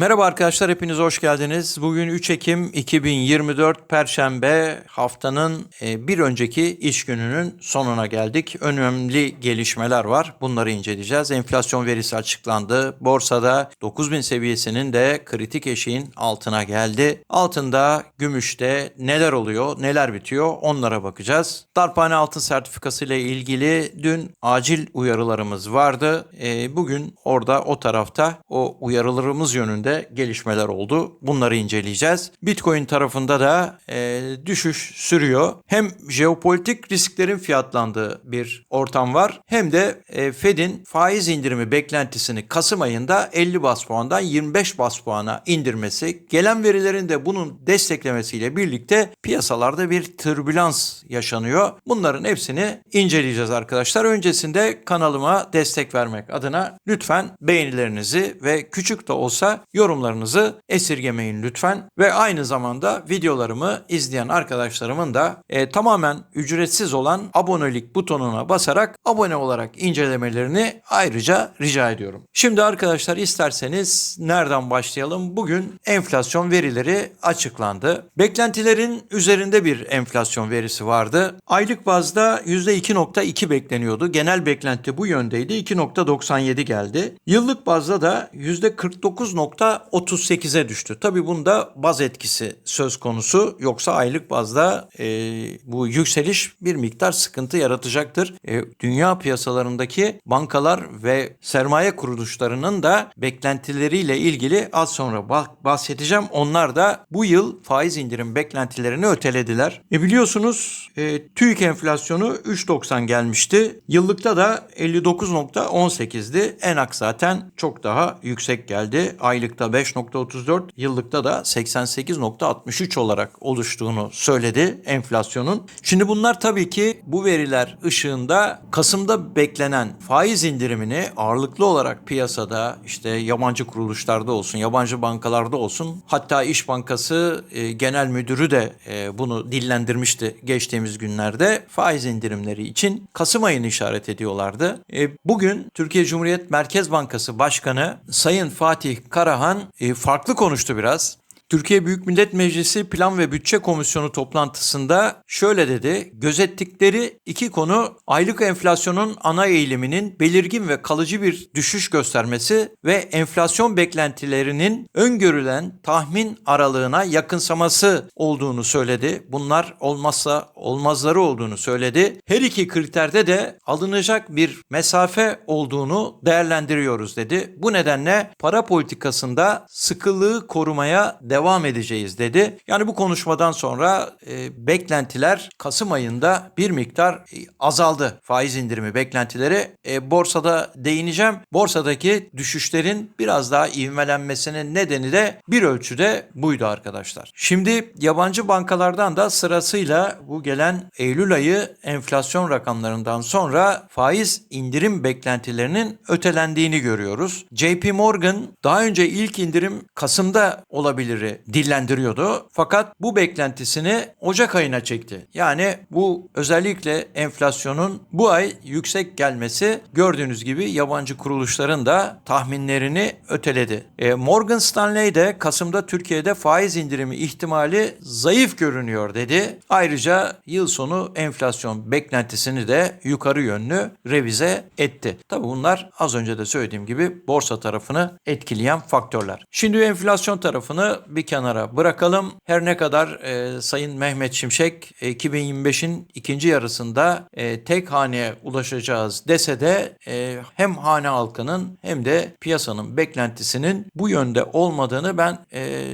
Merhaba arkadaşlar hepiniz hoş geldiniz. Bugün 3 Ekim 2024 Perşembe haftanın e, bir önceki iş gününün sonuna geldik. Önemli gelişmeler var. Bunları inceleyeceğiz. Enflasyon verisi açıklandı. Borsada 9000 seviyesinin de kritik eşiğin altına geldi. Altında gümüşte neler oluyor, neler bitiyor onlara bakacağız. Darphane altın sertifikası ile ilgili dün acil uyarılarımız vardı. E, bugün orada o tarafta o uyarılarımız yönünde gelişmeler oldu. Bunları inceleyeceğiz. Bitcoin tarafında da e, düşüş sürüyor. Hem jeopolitik risklerin fiyatlandığı bir ortam var hem de e, Fed'in faiz indirimi beklentisini Kasım ayında 50 bas puandan 25 bas puana indirmesi, gelen verilerin de bunun desteklemesiyle birlikte piyasalarda bir türbülans yaşanıyor. Bunların hepsini inceleyeceğiz arkadaşlar. Öncesinde kanalıma destek vermek adına lütfen beğenilerinizi ve küçük de olsa yorumlarınızı esirgemeyin lütfen. Ve aynı zamanda videolarımı izleyen arkadaşlarımın da e, tamamen ücretsiz olan abonelik butonuna basarak abone olarak incelemelerini ayrıca rica ediyorum. Şimdi arkadaşlar isterseniz nereden başlayalım? Bugün enflasyon verileri açıklandı. Beklentilerin üzerinde bir enflasyon verisi vardı. Aylık bazda %2.2 bekleniyordu. Genel beklenti bu yöndeydi. 2.97 geldi. Yıllık bazda da %49.38'e düştü. Tabii bunda baz etkisi söz konusu. Yoksa aylık bazda e, bu yükseliş bir miktar sıkıntı yaratacaktır. E, dünya piyasalarındaki bankalar ve sermaye kuruluşlarının da beklentileriyle ilgili az sonra bah- bahsedeceğim. Onlar da bu yıl faiz indirim beklentilerini ötelediler. E biliyorsunuz e, TÜİK enflasyonu 3.90 gelmişti. Yıllıkta da 59.18'di. Enak zaten çok daha yüksek geldi. Aylıkta 5.34, yıllıkta da 88.63 olarak oluştuğunu söyledi enflasyonun. Şimdi bunlar tabii ki bu veriler ışığında Kasım'da beklenen faiz indirimini ağırlıklı olarak piyasada işte yabancı kuruluşlarda olsun, yabancı bankalarda olsun hatta İş Bankası e, Genel Müdürü de e, bunu dillendirmişti geçtiğimiz günlerde faiz indirimleri için Kasım ayını işaret ediyorlardı. E, bugün Türkiye Cumhuriyet Merkez Bankası Başkanı Sayın Fatih Karahan e, farklı konuştu biraz. Türkiye Büyük Millet Meclisi Plan ve Bütçe Komisyonu toplantısında şöyle dedi. Gözettikleri iki konu aylık enflasyonun ana eğiliminin belirgin ve kalıcı bir düşüş göstermesi ve enflasyon beklentilerinin öngörülen tahmin aralığına yakınsaması olduğunu söyledi. Bunlar olmazsa olmazları olduğunu söyledi. Her iki kriterde de alınacak bir mesafe olduğunu değerlendiriyoruz dedi. Bu nedenle para politikasında sıkılığı korumaya devam edeceğiz dedi. Yani bu konuşmadan sonra e, beklentiler Kasım ayında bir miktar e, azaldı. Faiz indirimi beklentileri. E, borsada değineceğim. Borsadaki düşüşlerin biraz daha ivmelenmesinin nedeni de bir ölçüde buydu arkadaşlar. Şimdi yabancı bankalardan da sırasıyla bu gelen Eylül ayı enflasyon rakamlarından sonra faiz indirim beklentilerinin ötelendiğini görüyoruz. JP Morgan daha önce ilk indirim Kasım'da olabilir dillendiriyordu. Fakat bu beklentisini Ocak ayına çekti. Yani bu özellikle enflasyonun bu ay yüksek gelmesi gördüğünüz gibi yabancı kuruluşların da tahminlerini öteledi. E, Morgan Stanley de Kasım'da Türkiye'de faiz indirimi ihtimali zayıf görünüyor dedi. Ayrıca yıl sonu enflasyon beklentisini de yukarı yönlü revize etti. Tabi bunlar az önce de söylediğim gibi borsa tarafını etkileyen faktörler. Şimdi enflasyon tarafını bir kenara bırakalım. Her ne kadar e, Sayın Mehmet Şimşek e, 2025'in ikinci yarısında e, tek haneye ulaşacağız dese de e, hem hane halkının hem de piyasanın beklentisinin bu yönde olmadığını ben e,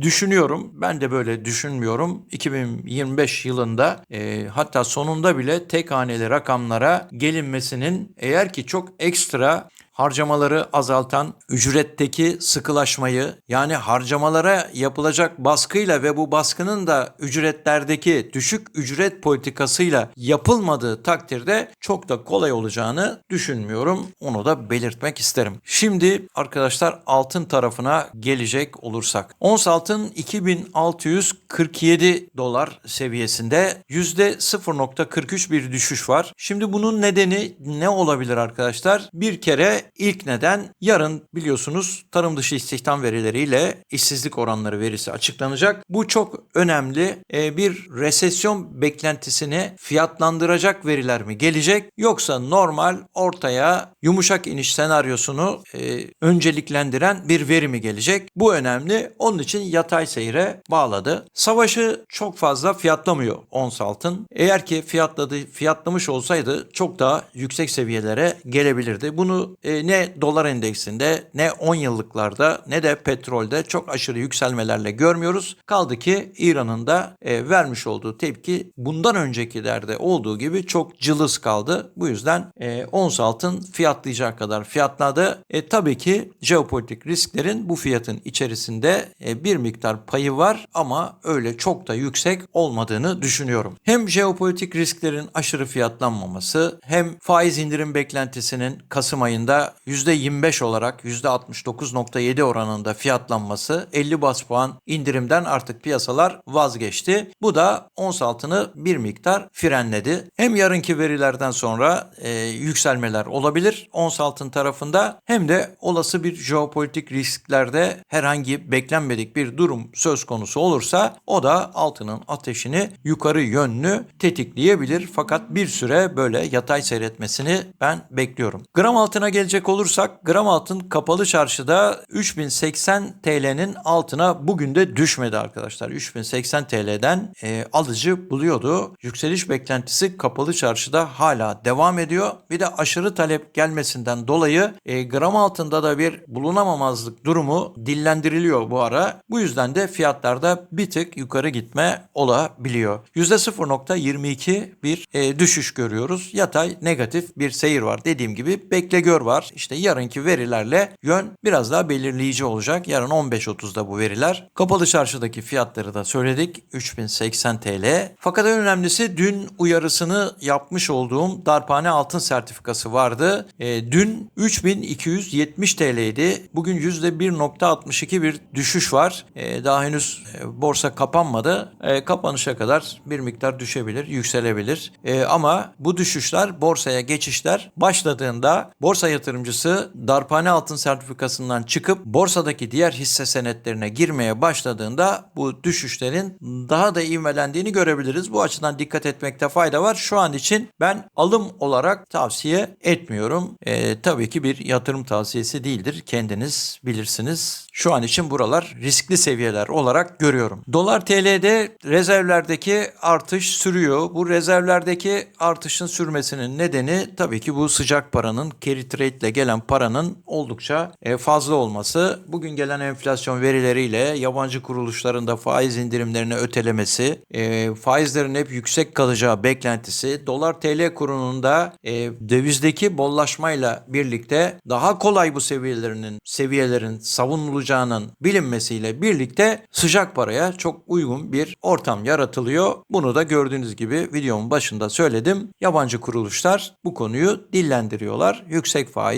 düşünüyorum. Ben de böyle düşünmüyorum. 2025 yılında e, hatta sonunda bile tek haneli rakamlara gelinmesinin eğer ki çok ekstra harcamaları azaltan, ücretteki sıkılaşmayı yani harcamalara yapılacak baskıyla ve bu baskının da ücretlerdeki düşük ücret politikasıyla yapılmadığı takdirde çok da kolay olacağını düşünmüyorum. Onu da belirtmek isterim. Şimdi arkadaşlar altın tarafına gelecek olursak. Ons altın 2647 dolar seviyesinde %0.43 bir düşüş var. Şimdi bunun nedeni ne olabilir arkadaşlar? Bir kere ilk neden yarın biliyorsunuz tarım dışı istihdam verileriyle işsizlik oranları verisi açıklanacak. Bu çok önemli e, bir resesyon beklentisini fiyatlandıracak veriler mi gelecek yoksa normal ortaya yumuşak iniş senaryosunu e, önceliklendiren bir veri mi gelecek? Bu önemli. Onun için yatay seyre bağladı. Savaşı çok fazla fiyatlamıyor ons altın. Eğer ki fiyatladı, fiyatlamış olsaydı çok daha yüksek seviyelere gelebilirdi. Bunu e, ne dolar endeksinde ne 10 yıllıklarda ne de petrolde çok aşırı yükselmelerle görmüyoruz. Kaldı ki İran'ın da e, vermiş olduğu tepki bundan öncekilerde olduğu gibi çok cılız kaldı. Bu yüzden e, ons altın fiyatlayacağı kadar fiyatladı. E, tabii ki jeopolitik risklerin bu fiyatın içerisinde e, bir miktar payı var ama öyle çok da yüksek olmadığını düşünüyorum. Hem jeopolitik risklerin aşırı fiyatlanmaması hem faiz indirim beklentisinin Kasım ayında %25 olarak %69.7 oranında fiyatlanması 50 bas puan indirimden artık piyasalar vazgeçti. Bu da ons altını bir miktar frenledi. Hem yarınki verilerden sonra e, yükselmeler olabilir ons altın tarafında hem de olası bir jeopolitik risklerde herhangi beklenmedik bir durum söz konusu olursa o da altının ateşini yukarı yönlü tetikleyebilir. Fakat bir süre böyle yatay seyretmesini ben bekliyorum. Gram altına gelecek olursak gram altın kapalı çarşıda 3080 TL'nin altına bugün de düşmedi arkadaşlar. 3080 TL'den e, alıcı buluyordu. Yükseliş beklentisi kapalı çarşıda hala devam ediyor. Bir de aşırı talep gelmesinden dolayı e, gram altında da bir bulunamamazlık durumu dillendiriliyor bu ara. Bu yüzden de fiyatlarda bir tık yukarı gitme olabiliyor. %0.22 bir e, düşüş görüyoruz. Yatay negatif bir seyir var. Dediğim gibi bekle gör var. İşte yarınki verilerle yön biraz daha belirleyici olacak. Yarın 15.30'da bu veriler. Kapalı çarşıdaki fiyatları da söyledik. 3080 TL. Fakat en önemlisi dün uyarısını yapmış olduğum darphane altın sertifikası vardı. E, dün 3270 TL'ydi. Bugün %1.62 bir düşüş var. E, daha henüz e, borsa kapanmadı. E, kapanışa kadar bir miktar düşebilir, yükselebilir. E, ama bu düşüşler borsaya geçişler başladığında borsa yatırımcısı darphane altın sertifikasından çıkıp borsadaki diğer hisse senetlerine girmeye başladığında bu düşüşlerin daha da ivmelendiğini görebiliriz. Bu açıdan dikkat etmekte fayda var. Şu an için ben alım olarak tavsiye etmiyorum. E, tabii ki bir yatırım tavsiyesi değildir. Kendiniz bilirsiniz. Şu an için buralar riskli seviyeler olarak görüyorum. Dolar TL'de rezervlerdeki artış sürüyor. Bu rezervlerdeki artışın sürmesinin nedeni tabii ki bu sıcak paranın carry trade ile gelen paranın oldukça e, fazla olması. Bugün gelen enflasyon verileriyle yabancı kuruluşların da faiz indirimlerini ötelemesi, e, faizlerin hep yüksek kalacağı beklentisi, dolar TL kurunun da e, dövizdeki bollaşmayla birlikte daha kolay bu seviyelerinin seviyelerin savunulacağının bilinmesiyle birlikte sıcak paraya çok uygun bir ortam yaratılıyor. Bunu da gördüğünüz gibi videomun başında söyledim. Yabancı kuruluşlar bu konuyu dillendiriyorlar. Yüksek faiz,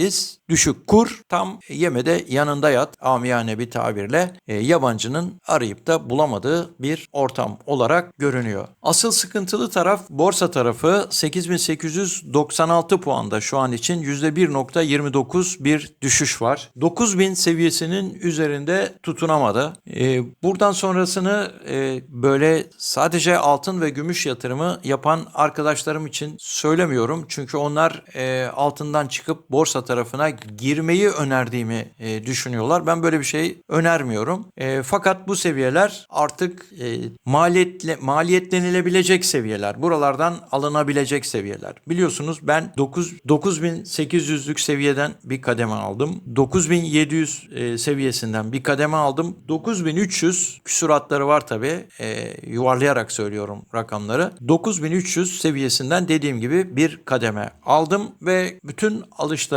düşük kur tam yemede yanında yat amiyane bir tabirle e, yabancının arayıp da bulamadığı bir ortam olarak görünüyor. Asıl sıkıntılı taraf borsa tarafı 8896 puanda şu an için %1.29 bir düşüş var. 9000 seviyesinin üzerinde tutunamadı. E, buradan sonrasını e, böyle sadece altın ve gümüş yatırımı yapan arkadaşlarım için söylemiyorum. Çünkü onlar e, altından çıkıp borsa tarafına girmeyi önerdiğimi e, düşünüyorlar. Ben böyle bir şey önermiyorum. E, fakat bu seviyeler artık e, maliyetle, maliyetlenilebilecek seviyeler. Buralardan alınabilecek seviyeler. Biliyorsunuz ben 9 9800'lük seviyeden bir kademe aldım. 9700 e, seviyesinden bir kademe aldım. 9300 küsuratları var tabi. E, yuvarlayarak söylüyorum rakamları. 9300 seviyesinden dediğim gibi bir kademe aldım ve bütün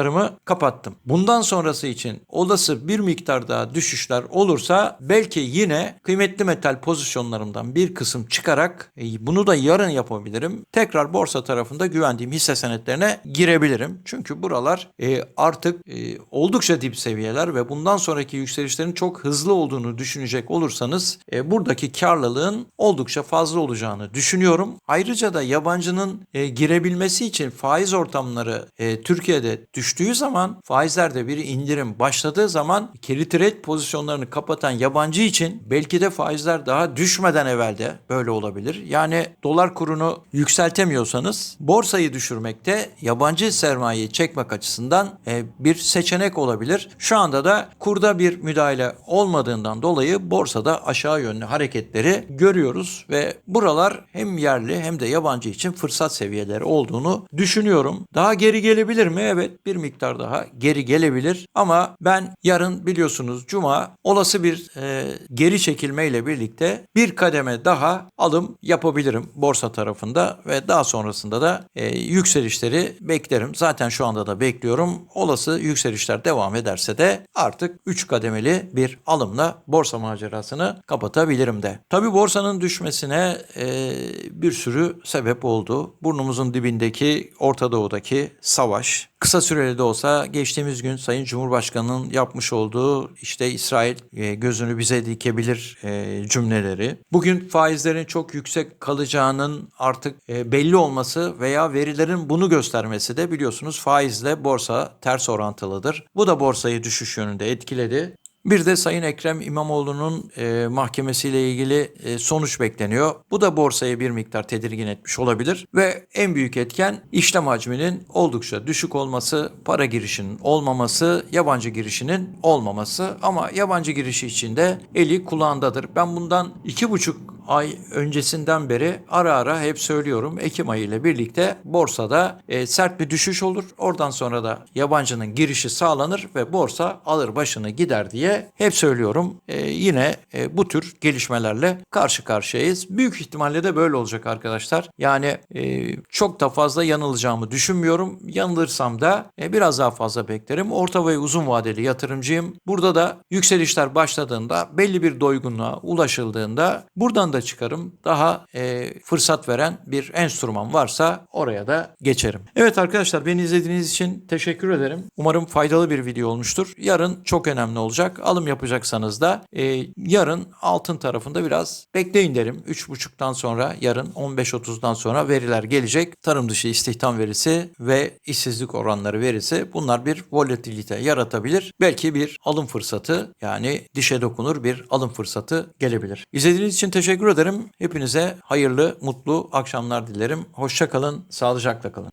alışlarımı kapattım. Bundan sonrası için olası bir miktar daha düşüşler olursa belki yine kıymetli metal pozisyonlarımdan bir kısım çıkarak e, bunu da yarın yapabilirim. Tekrar borsa tarafında güvendiğim hisse senetlerine girebilirim. Çünkü buralar e, artık e, oldukça dip seviyeler ve bundan sonraki yükselişlerin çok hızlı olduğunu düşünecek olursanız buradaki karlılığın oldukça fazla olacağını düşünüyorum. Ayrıca da yabancının girebilmesi için faiz ortamları Türkiye'de düştü düştüğü zaman faizlerde bir indirim başladığı zaman carry trade pozisyonlarını kapatan yabancı için belki de faizler daha düşmeden evvelde böyle olabilir. Yani dolar kurunu yükseltemiyorsanız borsayı düşürmekte yabancı sermayeyi çekmek açısından e, bir seçenek olabilir. Şu anda da kurda bir müdahale olmadığından dolayı borsada aşağı yönlü hareketleri görüyoruz ve buralar hem yerli hem de yabancı için fırsat seviyeleri olduğunu düşünüyorum. Daha geri gelebilir mi? Evet bir daha geri gelebilir ama ben yarın biliyorsunuz cuma olası bir e, geri çekilmeyle birlikte bir kademe daha alım yapabilirim borsa tarafında ve daha sonrasında da e, yükselişleri beklerim. Zaten şu anda da bekliyorum. Olası yükselişler devam ederse de artık 3 kademeli bir alımla borsa macerasını kapatabilirim de. Tabi borsanın düşmesine e, bir sürü sebep oldu. Burnumuzun dibindeki Orta Doğu'daki savaş, Kısa süreli de olsa geçtiğimiz gün Sayın Cumhurbaşkanı'nın yapmış olduğu işte İsrail e, gözünü bize dikebilir e, cümleleri. Bugün faizlerin çok yüksek kalacağının artık e, belli olması veya verilerin bunu göstermesi de biliyorsunuz faizle borsa ters orantılıdır. Bu da borsayı düşüş yönünde etkiledi. Bir de Sayın Ekrem İmamoğlu'nun e, mahkemesiyle ilgili e, sonuç bekleniyor. Bu da borsayı bir miktar tedirgin etmiş olabilir ve en büyük etken işlem hacminin oldukça düşük olması, para girişinin olmaması, yabancı girişinin olmaması ama yabancı girişi için de eli kulağındadır. Ben bundan iki buçuk ay öncesinden beri ara ara hep söylüyorum. Ekim ayı ile birlikte borsada e, sert bir düşüş olur. Oradan sonra da yabancının girişi sağlanır ve borsa alır başını gider diye hep söylüyorum. E, yine e, bu tür gelişmelerle karşı karşıyayız. Büyük ihtimalle de böyle olacak arkadaşlar. Yani e, çok da fazla yanılacağımı düşünmüyorum. Yanılırsam da e, biraz daha fazla beklerim. Orta ve uzun vadeli yatırımcıyım. Burada da yükselişler başladığında belli bir doygunluğa ulaşıldığında buradan da çıkarım. Daha e, fırsat veren bir enstrüman varsa oraya da geçerim. Evet arkadaşlar beni izlediğiniz için teşekkür ederim. Umarım faydalı bir video olmuştur. Yarın çok önemli olacak. Alım yapacaksanız da e, yarın altın tarafında biraz bekleyin derim. 3.30'dan sonra yarın 15.30'dan sonra veriler gelecek. Tarım dışı istihdam verisi ve işsizlik oranları verisi bunlar bir volatilite yaratabilir. Belki bir alım fırsatı yani dişe dokunur bir alım fırsatı gelebilir. İzlediğiniz için teşekkür ederim. Hepinize hayırlı, mutlu akşamlar dilerim. Hoşça kalın, sağlıcakla kalın.